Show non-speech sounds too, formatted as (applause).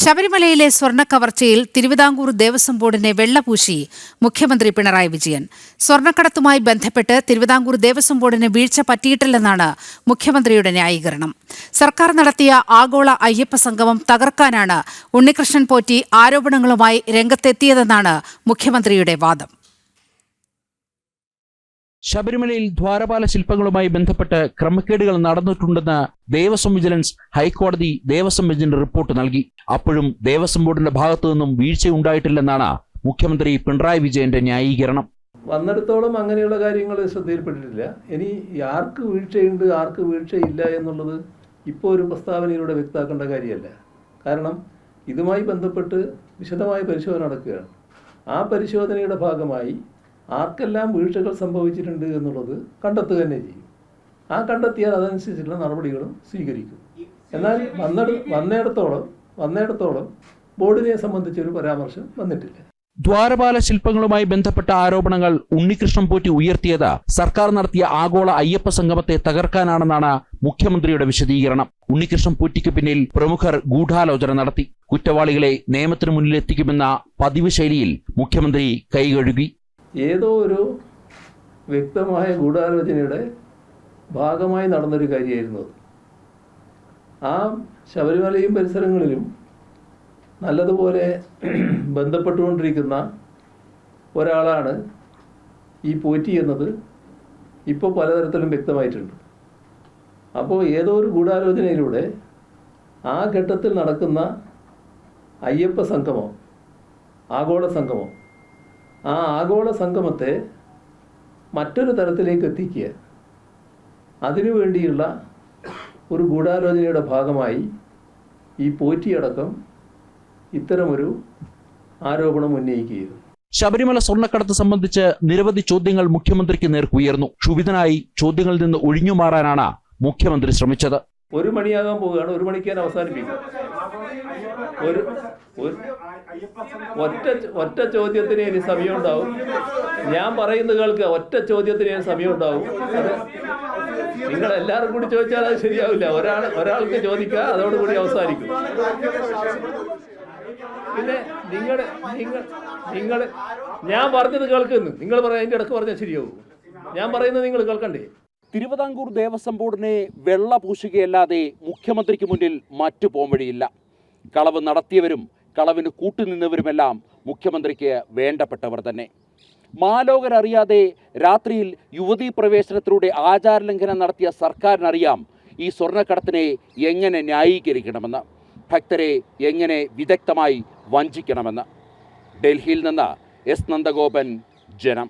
ശബരിമലയിലെ സ്വർണ കവർച്ചയിൽ തിരുവിതാംകൂർ ദേവസ്വം ബോർഡിനെ വെള്ളപൂശി മുഖ്യമന്ത്രി പിണറായി വിജയൻ. സ്വർണക്കടത്തുമായി ബന്ധപ്പെട്ട് തിരുവിതാംകൂർ ദേവസ്വം ബോർഡിന് വീഴ്ച പറ്റിയിട്ടില്ലെന്നാണ് മുഖ്യമന്ത്രിയുടെ ന്യായീകരണം. സർക്കാർ നടത്തിയ ആഗോള അയ്യപ്പ സംഗമം തകർക്കാനാണ് ഉണ്ണികൃഷ്ണൻ പോറ്റി ആരോപണങ്ങളുമായി രംഗത്തെത്തിയതെന്നാണ് മുഖ്യമന്ത്രിയുടെ വാദം. ശബരിമലയിൽ ദ്വാരപാല ശില്പങ്ങളുമായി ബന്ധപ്പെട്ട് ക്രമക്കേടുകൾ നടന്നിട്ടുണ്ടെന്ന് ദേവസ്വം വിജിലൻസ് ഹൈക്കോടതി ദേവസ്വം ബെഞ്ചിന് റിപ്പോർട്ട് നൽകി. അപ്പോഴും ദേവസ്വം ബോർഡിന്റെ ഭാഗത്തു നിന്നും വീഴ്ച ഉണ്ടായിട്ടില്ലെന്നാണ് മുഖ്യമന്ത്രി പിണറായി വിജയന്റെ ന്യായീകരണം. വന്നിടത്തോളം അങ്ങനെയുള്ള കാര്യങ്ങൾ ശ്രദ്ധയിൽപ്പെട്ടിട്ടില്ല. ഇനി ആർക്ക് വീഴ്ചയുണ്ട് ആർക്ക് വീഴ്ചയില്ല എന്നുള്ളത് ഇപ്പോൾ ഒരു പ്രസ്താവനയിലൂടെ വ്യക്തമാക്കേണ്ട കാര്യമല്ല. കാരണം ഇതുമായി ബന്ധപ്പെട്ട് വിശദമായ പരിശോധന നടക്കുകയാണ്. ആ പരിശോധനയുടെ ഭാഗമായി ആർക്കെല്ലാം വീഴ്ചകൾ സംഭവിച്ചിട്ടുണ്ട് എന്നുള്ളത് കണ്ടെത്തുക തന്നെ ചെയ്യും. ആ കണ്ടെത്തിയാൽ അതനുസരിച്ചുള്ള നടപടികളും സ്വീകരിക്കും. എന്നാൽ വന്നിട വന്നിടത്തോളം വന്നിടത്തോളം ബോർഡിനെ സംബന്ധിച്ചൊരു പരാമർശം വന്നിട്ടില്ല. ദ്വാരപാല ശില്പങ്ങളുമായി ബന്ധപ്പെട്ട ആരോപണങ്ങൾ ഉണ്ണികൃഷ്ണൻ പോറ്റി ഉയർത്തിയത് സർക്കാർ നടത്തിയ ആഗോള അയ്യപ്പ സംഗമത്തെ തകർക്കാനാണെന്നാണ് മുഖ്യമന്ത്രിയുടെ വിശദീകരണം. ഉണ്ണികൃഷ്ണൻ പോറ്റിക്ക് പിന്നിൽ പ്രമുഖർ ഗൂഢാലോചന നടത്തി. കുറ്റവാളികളെ നിയമത്തിന് മുന്നിലെത്തിക്കുമെന്ന പതിവ് ശൈലിയിൽ മുഖ്യമന്ത്രി കൈകഴുകി. ഏതോ ഒരു വ്യക്തമായ ഗൂഢാലോചനയുടെ ഭാഗമായി നടന്നൊരു കാര്യമായിരുന്നു അത്. ആ ശബരിമലയും പരിസരങ്ങളിലും നല്ലതുപോലെ (clears throat) ബന്ധപ്പെട്ടുകൊണ്ടിരിക്കുന്ന ഒരാളാണ് ഈ പോറ്റി എന്നത് ഇപ്പോൾ പലതരത്തിലും വ്യക്തമായിട്ടുണ്ട്. അപ്പോൾ ഏതോ ഒരു ഗൂഢാലോചനയിലൂടെ ആ ഘട്ടത്തിൽ നടക്കുന്ന അയ്യപ്പ സംഗമം ആഗോള സംഗമം ആ ആഗോള സംഗമത്തെ മറ്റൊരു തരത്തിലേക്ക് എത്തിക്കുക. അതിനു വേണ്ടിയുള്ള ഒരു ഗൂഢാലോചനയുടെ ഭാഗമായി ഈ പോറ്റിയടക്കം ഇത്തരമൊരു ആരോപണം ഉന്നയിക്കുകയായിരുന്നു ശബരിമല സ്വർണക്കടത്ത് സംബന്ധിച്ച് നിരവധി ചോദ്യങ്ങൾ മുഖ്യമന്ത്രിക്ക് നേർക്കുയർന്നു. ക്ഷുഭിതനായി ചോദ്യങ്ങളിൽ നിന്ന് ഒഴിഞ്ഞുമാറാനാണ് മുഖ്യമന്ത്രി ശ്രമിച്ചത്. ഒരു മണിയാകാൻ പോവുകയാണ്. ഒരു മണിക്ക് ഞാൻ അവസാനിപ്പിക്കും. ഒരു ഒറ്റ ഒറ്റ ചോദ്യത്തിന് ഇനി സമയം ഉണ്ടാവും ഞാൻ പറയുന്നത് കേൾക്ക്. ഒറ്റ ചോദ്യത്തിന് ഇനി സമയം ഉണ്ടാവും നിങ്ങൾ എല്ലാവരും കൂടി ചോദിച്ചാൽ അത് ശരിയാവില്ല. ഒരാൾ ഒരാൾക്ക് ചോദിക്കുക അതോടുകൂടി അവസാനിക്കും. പിന്നെ നിങ്ങൾ നിങ്ങൾ നിങ്ങൾ ഞാൻ പറഞ്ഞത് കേൾക്കുന്നു നിങ്ങൾ പറയാം അതിന്റെ ഇടയ്ക്ക് പറഞ്ഞാൽ ശരിയാവും. ഞാൻ പറയുന്നത് നിങ്ങൾ കേൾക്കണ്ടേ? തിരുവിതാംകൂർ ദേവസ്വം ബോർഡിനെ വെള്ള പൂശുകയല്ലാതെ മുഖ്യമന്ത്രിക്ക് മുന്നിൽ മറ്റു പോംവഴിയില്ല കളവ് നടത്തിയവരും കളവിന് കൂട്ടുനിന്നവരുമെല്ലാം മുഖ്യമന്ത്രിക്ക് വേണ്ടപ്പെട്ടവർ തന്നെ. മാലോകരറിയാതെ രാത്രിയിൽ യുവതീ പ്രവേശനത്തിലൂടെ ആചാരലംഘനം നടത്തിയ സർക്കാരിനറിയാം ഈ സ്വർണക്കടത്തിനെ എങ്ങനെ ന്യായീകരിക്കണമെന്ന്. ഭക്തരെ എങ്ങനെ വിദഗ്ധമായി വഞ്ചിക്കണമെന്ന്. ഡൽഹിയിൽ നിന്ന് എസ്. നന്ദഗോപൻ ജനം.